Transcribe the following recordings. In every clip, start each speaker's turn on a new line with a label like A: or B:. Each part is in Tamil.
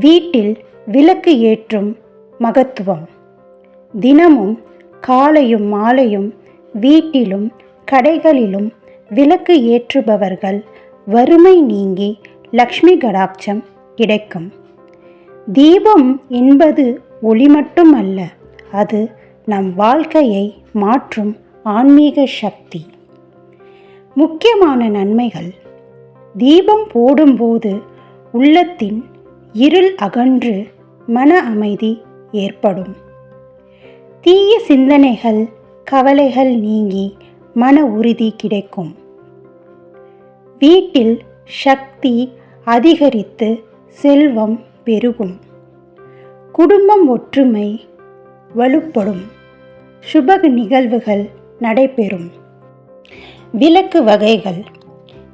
A: வீட்டில் விளக்கு ஏற்றும் மகத்துவம். தினமும் காலையும் மாலையும் வீட்டிலும் கடைகளிலும் விளக்கு ஏற்றுபவர்கள் வறுமை நீங்கி லக்ஷ்மி கடாட்சம் கிடைக்கும். தீபம் என்பது ஒளி மட்டும் அல்ல அது நம் வாழ்க்கையை மாற்றும் ஆன்மீக சக்தி. முக்கியமான நன்மைகள். தீபம் போடும்போது உள்ளத்தின் இருள் அகன்று மன அமைதி ஏற்படும். தீய சிந்தனைகள் கவலைகள் நீங்கி மன உறுதி கிடைக்கும். வீட்டில் சக்தி அதிகரித்து செல்வம் பெருகும். குடும்பம் ஒற்றுமை வலுப்படும். சுப நிகழ்வுகள் நடைபெறும். விளக்கு வகைகள்.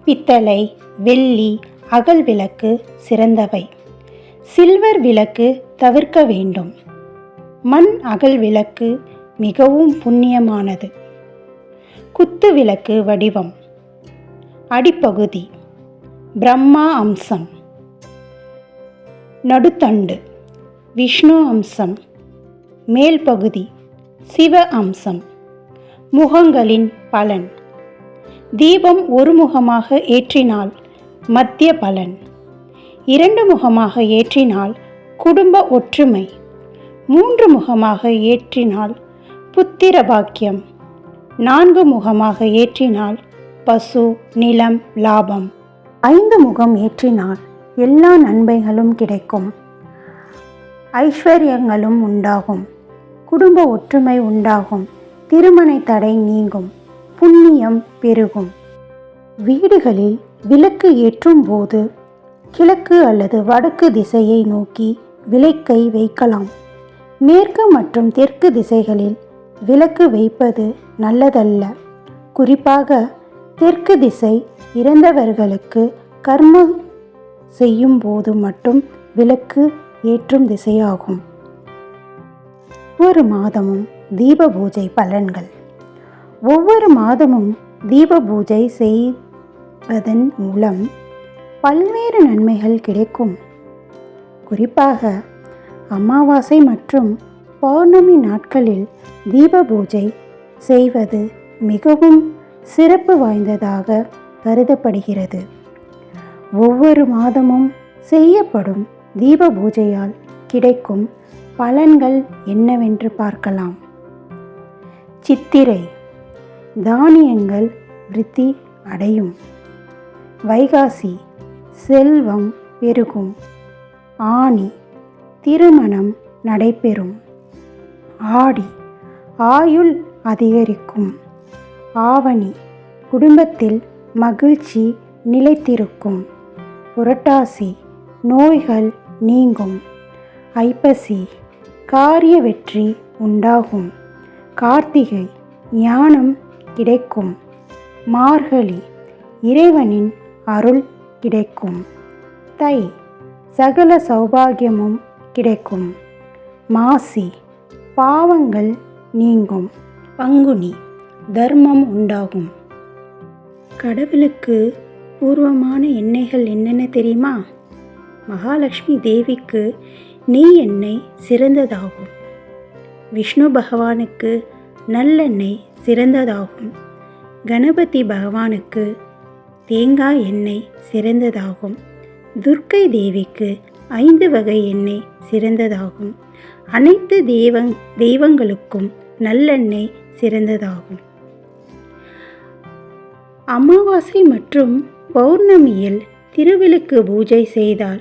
A: பித்தளை வெள்ளி அகல் விளக்கு சிறந்தவை. சில்வர் விளக்கு தவிர்க்க வேண்டும். மண் அகல் விளக்கு மிகவும் புண்ணியமானது. குத்து விளக்கு வடிவம். அடிப்பகுதி. பிரம்மா அம்சம். நடுத்தண்டு. விஷ்ணு அம்சம். மேல் பகுதி சிவ அம்சம். முகங்களின் பலன். தீபம் ஒரு முகமாக ஏற்றினால் மத்திய பலன். இரண்டு முகமாக ஏற்றினால் குடும்ப ஒற்றுமை. மூன்று முகமாக ஏற்றினால் புத்திர பாக்கியம் நான்கு முகமாக ஏற்றினால் பசு நிலம் லாபம். ஐந்து முகம் ஏற்றினால் எல்லா நன்மைகளும் கிடைக்கும். ஐஸ்வர்யங்களும் உண்டாகும். குடும்ப ஒற்றுமை உண்டாகும். திருமண தடை நீங்கும். புண்ணியம் பெருகும். வீடுகளில் விளக்கு ஏற்றும் போது கிழக்கு அல்லது வடக்கு திசையை நோக்கி விளக்கை வைக்கலாம். மேற்கு மற்றும் தெற்கு திசைகளில் விளக்கு வைப்பது நல்லதல்ல. குறிப்பாக தெற்கு திசை இறந்தவர்களுக்கு கர்மம் செய்யும் போது மட்டும் விளக்கு ஏற்றும் திசையாகும். ஒவ்வொரு மாதமும் தீப பூஜை பலன்கள். ஒவ்வொரு மாதமும் தீப பூஜை செய்வதன் மூலம் பல்வேறு நன்மைகள் கிடைக்கும். குறிப்பாக அமாவாசை மற்றும் பௌர்ணமி நாட்களில் தீப பூஜை செய்வது மிகவும் சிறப்பு வாய்ந்ததாக கருதப்படுகிறது. ஒவ்வொரு மாதமும் செய்யப்படும் தீப பூஜையால் கிடைக்கும் பலன்கள் என்னவென்று பார்க்கலாம். சித்திரை தானியங்கள் விருத்தி அடையும். வைகாசி செல்வம் பெருகும். ஆணி திருமணம் நடைபெறும். ஆடி ஆயுள் அதிகரிக்கும். ஆவணி குடும்பத்தில் மகிழ்ச்சி நிலைத்திருக்கும். புரட்டாசி நோய்கள் நீங்கும். ஐப்பசி காரிய வெற்றி உண்டாகும். கார்த்திகை ஞானம் கிடைக்கும். மார்கழி இறைவனின் அருள் கிடைக்கும். தை சகல சௌபாகியமும் கிடைக்கும். மாசி பாவங்கள் நீங்கும். பங்குனி தர்மம் உண்டாகும். கடவுளுக்கு பூர்வமான எண்ணெய்கள் என்னென்ன தெரியுமா? மகாலட்சுமி தேவிக்கு நெய் எண்ணெய் சிறந்ததாகும். விஷ்ணு பகவானுக்கு நல்லெண்ணெய் சிறந்ததாகும். கணபதி பகவானுக்கு தேங்காய் எண்ணெய் சிறந்ததாகும். துர்க்கை தேவிக்கு ஐந்து வகை எண்ணெய் சிறந்ததாகும். அனைத்து தெய்வங் தெய்வங்களுக்கும் நல்லெண்ணெய் சிறந்ததாகும். அமாவாசை மற்றும் பௌர்ணமியில் திருவிளக்கு பூஜை செய்தால்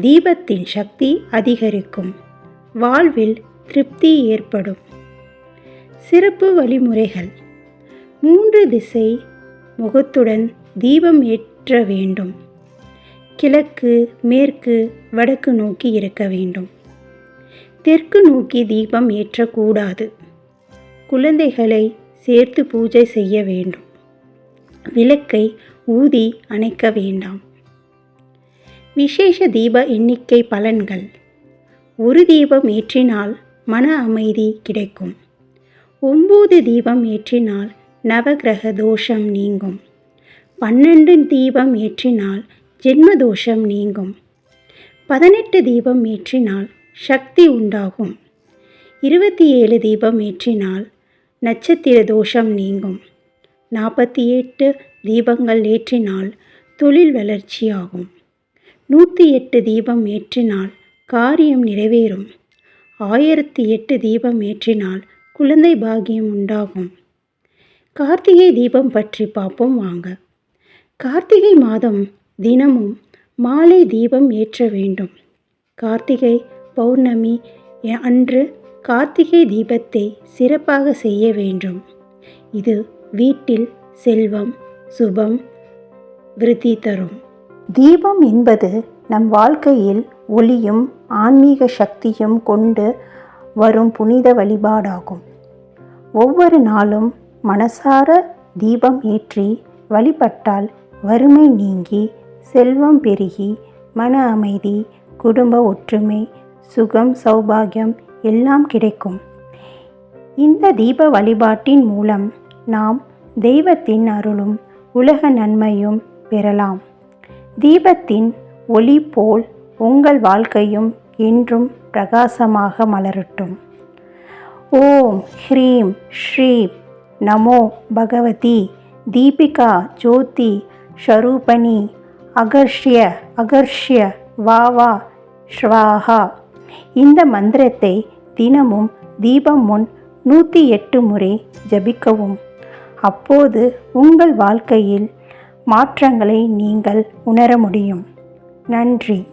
A: தீபத்தின் சக்தி அதிகரிக்கும். வாழ்வில் திருப்தி ஏற்படும். சிறப்பு வழிமுறைகள். மூன்று திசை முகத்துடன் தீபம் ஏற்ற வேண்டும். கிழக்கு மேற்கு வடக்கு நோக்கி இருக்க வேண்டும். தெற்கு நோக்கி தீபம் ஏற்றக்கூடாது. குழந்தைகளை சேர்த்து பூஜை செய்ய வேண்டும். விளக்கை ஊதி அணைக்க வேண்டாம். விசேஷ தீப எண்ணிக்கை பலன்கள். ஒரு தீபம் ஏற்றினால் மன அமைதி கிடைக்கும். ஒம்பது தீபம் ஏற்றினால் நவகிரக தோஷம் நீங்கும். பன்னெண்டு தீபம் ஏற்றினால் ஜென்ம தோஷம் நீங்கும். பதினெட்டு தீபம் ஏற்றினால் சக்தி உண்டாகும். இருபத்தி ஏழு தீபம் ஏற்றினால் நட்சத்திர தோஷம் நீங்கும். நாற்பத்தி எட்டு தீபங்கள் ஏற்றினால் தொழில் வளர்ச்சியாகும். நூற்றி எட்டு தீபம் ஏற்றினால் காரியம் நிறைவேறும். ஆயிரத்தி எட்டு தீபம் ஏற்றினால் குழந்தை பாகியம் உண்டாகும். கார்த்திகை தீபம் பற்றி பார்ப்போம் வாங்க. கார்த்திகை மாதம் தினமும் மாலை தீபம் ஏற்ற வேண்டும். கார்த்திகை பௌர்ணமி அன்று கார்த்திகை தீபத்தை சிறப்பாக செய்ய வேண்டும். இது வீட்டில் செல்வம் சுபம் விருத்தி தரும். தீபம் என்பது நம் வாழ்க்கையில் ஒளியும் ஆன்மீக சக்தியும் கொண்டு வரும் புனித வழிபாடாகும். ஒவ்வொரு நாளும் மனசார தீபம் ஏற்றி வழிபட்டால் வறுமை நீங்கி செல்வம் பெருகி மன அமைதி குடும்ப ஒற்றுமை சுகம் சௌபாகியம் எல்லாம் கிடைக்கும். இந்த தீப வழிபாட்டின் மூலம் நாம் தெய்வத்தின் அருளும் உலக நன்மையும் பெறலாம். தீபத்தின் ஒளி போல் உங்கள் வாழ்க்கையும் என்றும் பிரகாசமாக மலரட்டும். ஓம் ஹ்ரீம் ஸ்ரீ நமோ பகவதி தீபிகா ஜோதி ஷரூபணி அகர்ஷ்ய அகர்ஷ்ய வா வா ஸ்வாஹா. இந்த மந்திரத்தை தினமும் தீபம் முன் நூற்றி எட்டு முறை ஜபிக்கவும். அப்போது உங்கள் வாழ்க்கையில் மாற்றங்களை நீங்கள் உணர முடியும். நன்றி.